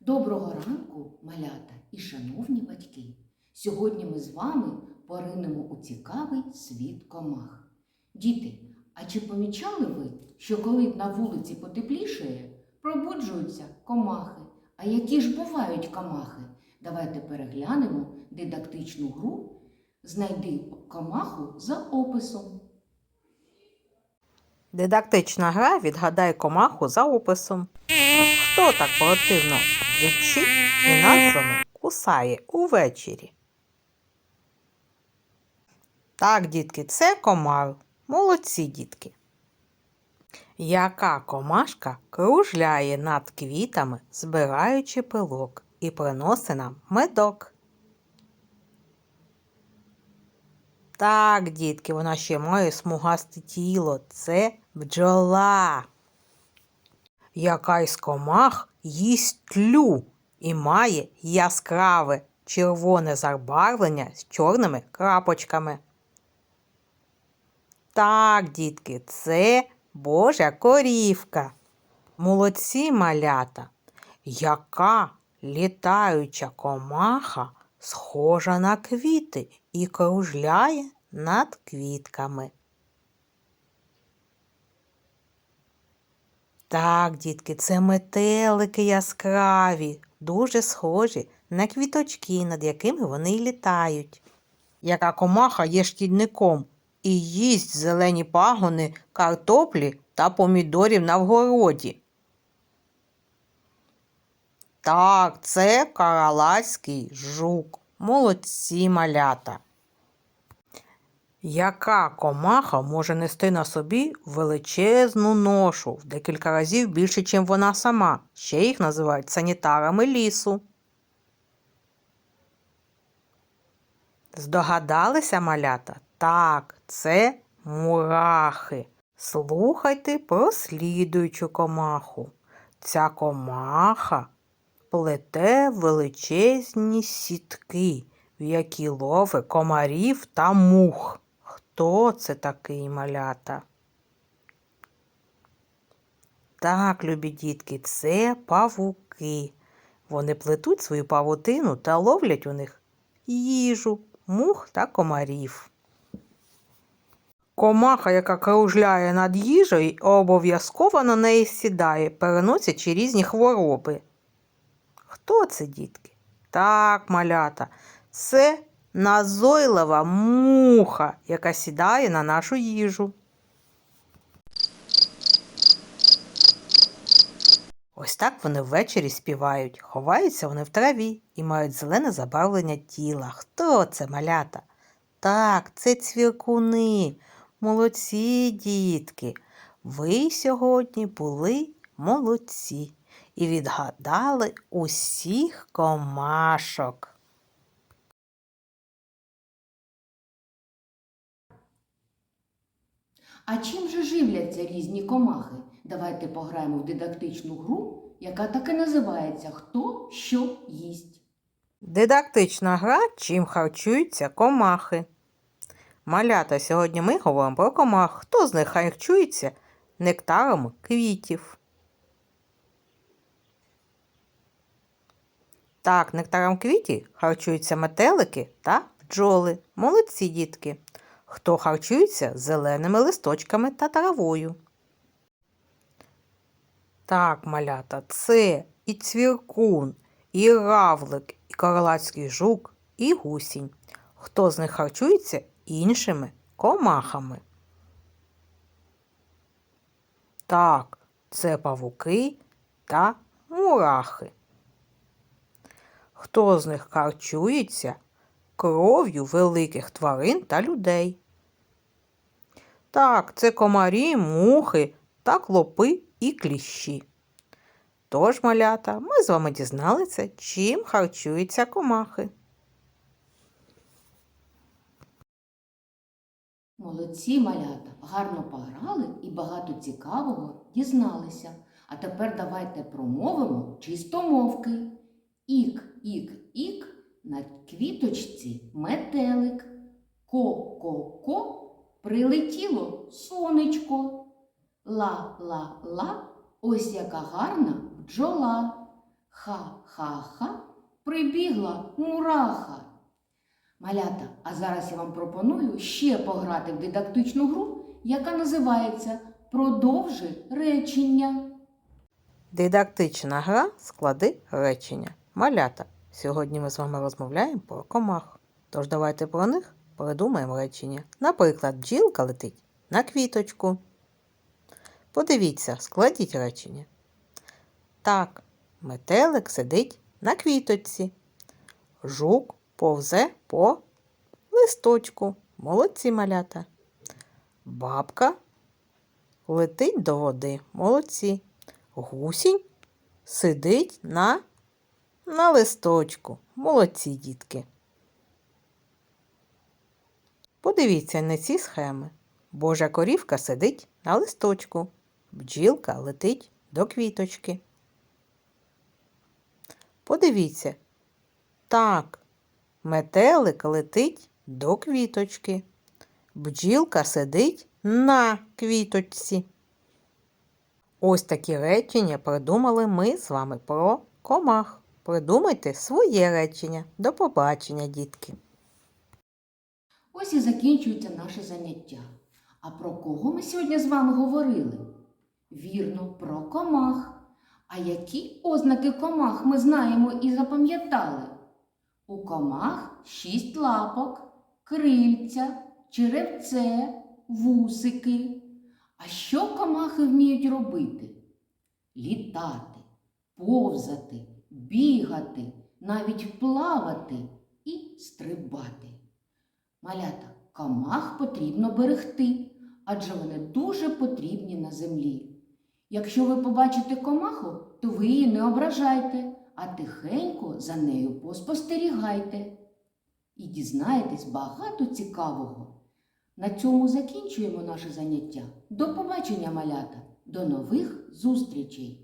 Доброго ранку, малята і шановні батьки! Сьогодні ми з вами поринемо у цікавий світ комах. Діти, а чи помічали ви, що коли на вулиці потеплішає, пробуджуються комахи? А які ж бувають комахи? Давайте переглянемо дидактичну гру Знайди комаху за описом. Дидактична гра відгадай комаху за описом. Хто так противно дзичить і названо кусає увечері? Так, дітки, це комар. Молодці, дітки. Яка комашка кружляє над квітами, збираючи пилок і приносить нам медок? Так, дітки, вона ще має смугасте тіло. Це бджола. Яка із комах їсть тлю і має яскраве червоне забарвлення з чорними крапочками. Так, дітки, це Божа корівка. Молодці малята. Яка літаюча комаха схожа на квіти і кружляє над квітками. Так, дітки, це метелики яскраві, дуже схожі на квіточки, над якими вони й літають. Яка комаха є шкідником і їсть зелені пагони, картоплі та помідорів на вгороді. Так, це каралацький жук. Молодці малята. Яка комаха може нести на собі величезну ношу в декілька разів більше, ніж вона сама? Ще їх називають санітарами лісу. Здогадалися малята? Так, це мурахи. Слухайте про слідуючу комаху. Ця комаха плете величезні сітки, в які лови комарів та мух. Хто це такий малята? Так, любі дітки, це павуки. Вони плетуть свою павутину та ловлять у них їжу, мух та комарів. Комаха, яка кружляє над їжею, обов'язково на неї сідає, переносячи різні хвороби. Хто це, дітки? Так, малята, це назойлива муха, яка сідає на нашу їжу. Ось так вони ввечері співають, ховаються вони в траві і мають зелене забарвлення тіла. Хто це, малята? Так, це цвіркуни. Молодці, дітки. Ви сьогодні були молодці і відгадали усіх комашок. А чим же живляться різні комахи? Давайте пограємо в дидактичну гру, яка так і називається Хто що їсть. Дидактична гра, чим харчуються комахи. Малята, сьогодні ми говоримо про комах. Хто з них харчується нектаром квітів? Так, нектаром квітів харчуються метелики та бджоли. Молодці дітки. Хто харчується зеленими листочками та травою? Так, малята, це і цвіркун, і равлик, і королацький жук, і гусінь. Хто з них харчується іншими комахами? Так, це павуки та мурахи. Хто з них харчується кров'ю великих тварин та людей? Так, це комарі, мухи та клопи і кліщі. Тож, малята, ми з вами дізналися, чим харчуються комахи. Молодці малята, гарно пограли і багато цікавого дізналися. А тепер давайте промовимо чистомовки. Ік, ік, ік, на квіточці метелик. Ко-ко-ко, прилетіло сонечко. Ла-ла-ла, ось яка гарна бджола. Ха-ха-ха, прибігла мураха. Малята, а зараз я вам пропоную ще пограти в дидактичну гру, яка називається Продовжи речення. Дидактична гра склади речення. Малята. Сьогодні ми з вами розмовляємо про комах. Тож давайте про них придумаємо речення. Наприклад, бджілка летить на квіточку. Подивіться, складіть речення. Так, метелик сидить на квіточці. Жук повзе по листочку. Молодці малята. Бабка летить до води. Молодці. Гусінь сидить на, на листочку. Молодці дітки. Подивіться на ці схеми. Божа корівка сидить на листочку. Бджілка летить до квіточки. Подивіться. Так, метелик летить до квіточки. Бджілка сидить на квіточці. Ось такі речення придумали ми з вами про комах. Придумайте своє речення. До побачення, дітки. Ось і закінчується наше заняття. А про кого ми сьогодні з вами говорили? Вірно, про комах. А які ознаки комах ми знаємо і запам'ятали? У комах шість лапок, крильця, черевце, вусики. А що комахи вміють робити? Літати, повзати, бігати, навіть плавати і стрибати. Малята, комах потрібно берегти, адже вони дуже потрібні на землі. Якщо ви побачите комаху, то ви її не ображайте, а тихенько за нею поспостерігайте. І дізнаєтесь багато цікавого. На цьому закінчуємо наше заняття. До побачення, малята! До нових зустрічей!